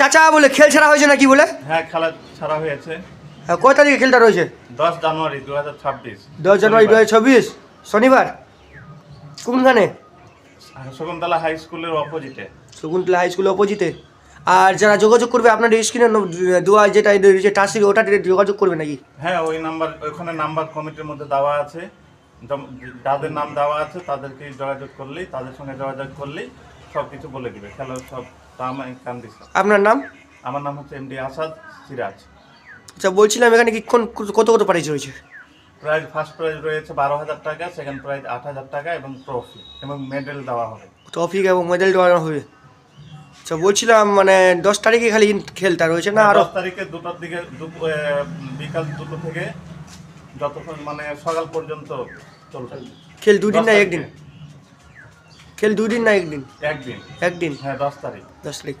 চাচা বলে খেল ছাড়া হয়েছে নাকি বলে? হ্যাঁ খেলা ছাড়া হয়েছে। হ্যাঁ, কয় তারিখে খেলটা রয়েছে? দশ জানুয়ারি দু হাজার ছাব্বিশ। দশ জানুয়ারি দু হাজার চব্বিশ শনিবার? কোনখানে? শকুন্তলা হাই স্কুলের অপোজিটে। শকুন্তলা হাই স্কুলের অপোজিটে। আর যারা যোগাযোগ করবে আপনার স্ক্রিনে দোয়া যেটা রয়েছে টাসির ওটা যোগাযোগ করবে নাকি? হ্যাঁ ওই নাম্বার ওইখানে নাম্বার কমিটির মধ্যে দেওয়া আছে। যাদের নাম দেওয়া আছে তাদেরকে যোগাযোগ করলেই তাদের সঙ্গে যোগাযোগ করলেই সব কিছু বলে দিবে। খেলার সব দাম কন্ডিশন আপনার নাম? আমার নাম হচ্ছে এমডি আসাদ সিরাজ। আচ্ছা বলছিলাম এখানে কি কোন কত কত প্রাইজ রয়েছে? প্রাইজ ফার্স্ট প্রাইজ রয়েছে বারো হাজার টাকা সেকেন্ড প্রাইজ আট হাজার টাকা এবং ট্রফি এবং মেডেল দেওয়া হবে। ট্রফি এবং মেডেল দেওয়া হবে। আচ্ছা বলছিলাম মানে দশ তারিখে খালি খেলটা রয়েছে না আরও দশ তারিখে দুটোর দিকে বিকাল দুটো থেকে যতক্ষণ মানে সকাল পর্যন্ত চলবে। খেল দুদিন না একদিন? তারিখে। খেল দুদিন না একদিন? একদিন। একদিন? হ্যাঁ দশ তারিখ। দশ তারিখ।